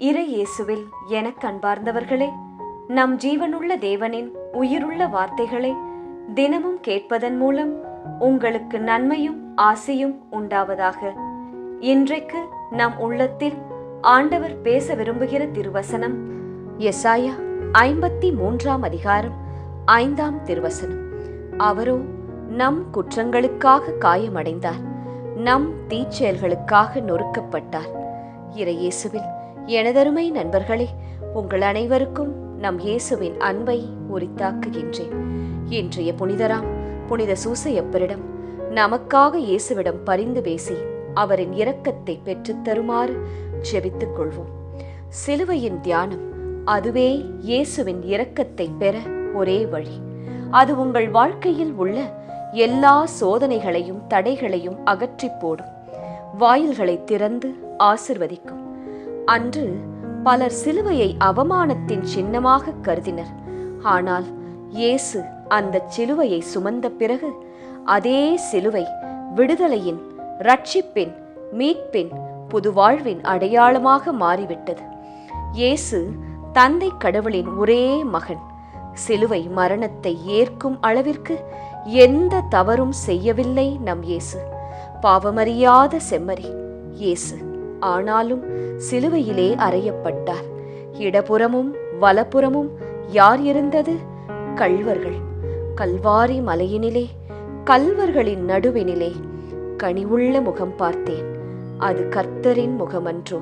இறை இயேசுவில் எனக் அன்பார்ந்தவர்களே நம் ஜீவனுள்ள தேவனின் உயிருள்ள வார்த்தைகளை தினமும் கேட்பதன் மூலம் உங்களுக்கு நன்மையும் ஆசையும் உண்டாவதாக. இன்றைக்கு நம் உள்ளத்தில் ஆண்டவர் பேச விரும்புகிற திருவசனம் எசாயா ஐம்பத்தி மூன்றாம் அதிகாரம் ஐந்தாம் திருவசனம். அவரோ நம் குற்றங்களுக்காக காயமடைந்தார் நம் தீச்செயல்களுக்காக நொறுக்கப்பட்டார். இறையேசுவில் எனதருமை நண்பர்களே உங்கள் அனைவருக்கும் நம் இயேசுவின் அன்பை உரித்தாக்குகின்றேன். இன்றைய புனிதராம் புனித சூசையப்பரிடம் நமக்காக இயேசுவிடம் பரிந்து பேசி அவரின் இரக்கத்தை பெற்றுத் தருமாறு ஜெபித்துக் கொள்வோம். சிலுவையின் தியானம் அதுவே இயேசுவின் இரக்கத்தை பெற ஒரே வழி. அது உங்கள் வாழ்க்கையில் உள்ள எல்லா சோதனைகளையும் தடைகளையும் அகற்றிப் போடும். வாயில்களை திறந்து ஆசிர்வதிக்கும். அன்று பலர் சிலுவையை அவமானத்தின் சின்னமாக கருதினர். ஆனால் இயேசு அந்த சிலுவையை சுமந்த பிறகு அதே சிலுவை விடுதலையின் ரட்சிப்பின் மீட்பின் புதுவாழ்வின் அடையாளமாக மாறிவிட்டது. இயேசு தந்தை கடவுளின் ஒரே மகன். சிலுவை மரணத்தை ஏற்கும் அளவிற்கு எந்த தவறும் செய்யவில்லை நம் இயேசு. பாவமறியாத செம்மறி இயேசு. ஆனாலும் சிலுவையிலே அறையப்பட்டார். இடப்புறமும் வலப்புறமும் யார் இருந்தது? கள்வர்கள். கல்வாரி மலையினிலே கல்வர்களின் நடுவினிலே கனிவுள்ள முகம் பார்த்தேன். அது கர்த்தரின் முகமன்றோ?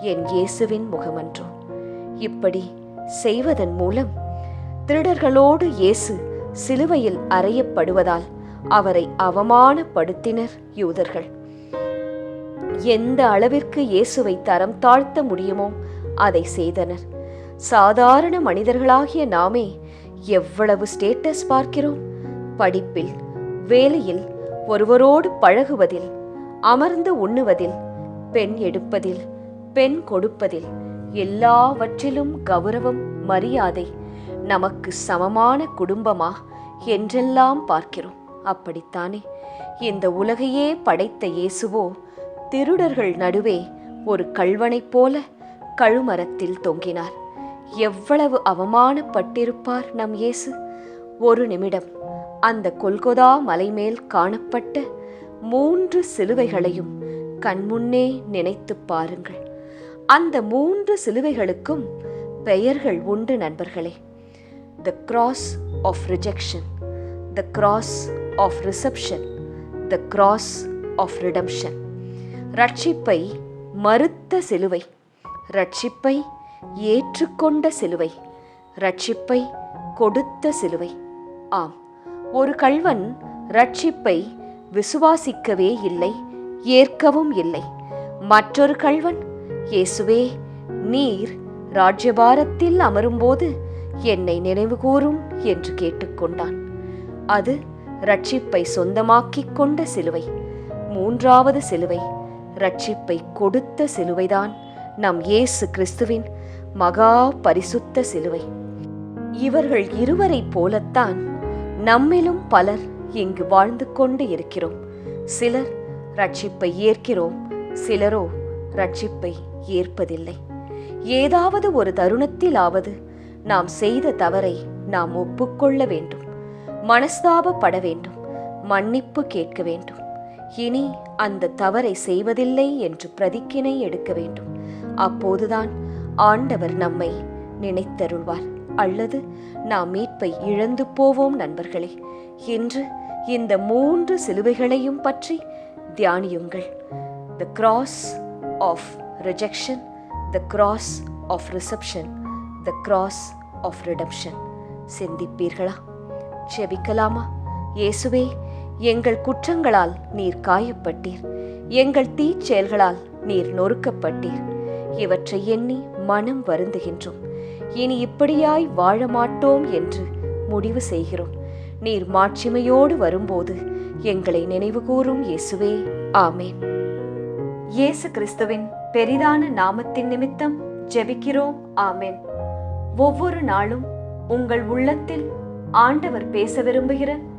என் இயேசுவின் முகமன்றோ? இப்படி செய்வதன் மூலம் திருடர்களோடு இயேசு சிலுவையில் அறையப்படுவதால் அவரை அவமானப்படுத்தினர் யூதர்கள். எந்த அளவிற்கு இயேசுவை தரம் தாழ்த்த முடியுமோ அதை செய்தனர். சாதாரண மனிதர்களாகிய நாமே எவ்வளவு ஸ்டேட்டஸ் பார்க்கிறோம்? படிப்பில் வேலையில் ஒருவரோடு பழகுவதில் அமர்ந்து உண்ணுவதில் பெண் எடுப்பதில் பெண் கொடுப்பதில் எல்லாவற்றிலும் கௌரவம் மரியாதை நமக்கு சமமான குடும்பமா என்றெல்லாம் பார்க்கிறோம். அப்படித்தானே? இந்த உலகையே படைத்த இயேசுவோ திருடர்கள் நடுவே ஒரு கள்வனைப் போல கழுமரத்தில் தொங்கினார். எவ்வளவு அவமானப்பட்டிருப்பார் நம் இயேசு. ஒரு நிமிடம் அந்த கொல்கொதா மலைமேல் காணப்பட்ட மூன்று சிலுவைகளையும் கண்முன்னே நினைத்துப் பாருங்கள். அந்த மூன்று சிலுவைகளுக்கும் பெயர்கள் உண்டு நண்பர்களே. The cross of rejection the cross of reception the cross of redemption ரட்சிப்பை மறுத்த சிலுவை. ரட்சிப்பை ஏற்றுக்கொண்ட சிலுவை. ரட்சிப்பை கொடுத்த சிலுவை. ஆம். ஒரு கள்வன் ரட்சிப்பை விசுவாசிக்கவே இல்லை ஏற்கவும் இல்லை. மற்றொரு கள்வன் இயேசுவே நீர் ராஜ்யபாரத்தில் அமரும்போது என்னை நினைவுகூரும் என்று கேட்டுக்கொண்டான். அது ரட்சிப்பை சொந்தமாக்கிக் கொண்ட சிலுவை. மூன்றாவது சிலுவை. ரட்சிப்பை கொடுத்த சிலுவைதான் நம் இயேசு கிறிஸ்துவின் மகா பரிசுத்த சிலுவை. இவர்கள் இருவரைப் போலத்தான் நம்மிலும் பலர் இங்கு வாழ்ந்து கொண்டு இருக்கிறோம். சிலர் ரட்சிப்பை ஏற்கிறோம் சிலரோ ரட்சிப்பை ஏற்பதில்லை. ஏதாவது ஒரு தருணத்திலாவது நாம் செய்த தவறை நாம் ஒப்புக்கொள்ள வேண்டும். மனஸ்தாபப்பட வேண்டும். மன்னிப்பு கேட்க வேண்டும். இனி அந்த தவறை செய்வதில்லை என்று பிரதிக்கினை எடுக்க வேண்டும். அப்போதுதான் ஆண்டவர் நம்மை நினைத்தருள்வார். அல்லது நாம் மீட்பை இழந்து போவோம் நண்பர்களே. இன்று இந்த மூன்று சிலுவைகளையும் பற்றி தியானியுங்கள். The cross of rejection the cross of reception the cross of redemption சிந்திப்பீர்களா? செபிக்கலாமா இயேசுவே எங்கள் குற்றங்களால் நீர் காயப்பட்டீர். எங்கள் தீச்செயல்களால் நீர் நொறுக்கப்பட்டீர். இவற்றை எண்ணி மனம் வருந்துகின்றோம். இனி இப்படியாய் வாழ மாட்டோம் என்று முடிவு செய்கிறோம். நீர் மாட்சிமையோடு வரும்போது எங்களை நினைவுகூரும் இயேசுவே. ஆமேன். இயேசு கிறிஸ்துவின் பெரிதான நாமத்தின் நிமித்தம் ஜெபிக்கிறோம். ஆமேன். ஒவ்வொரு நாளும் உங்கள் உள்ளத்தில் ஆண்டவர் பேச விரும்புகிற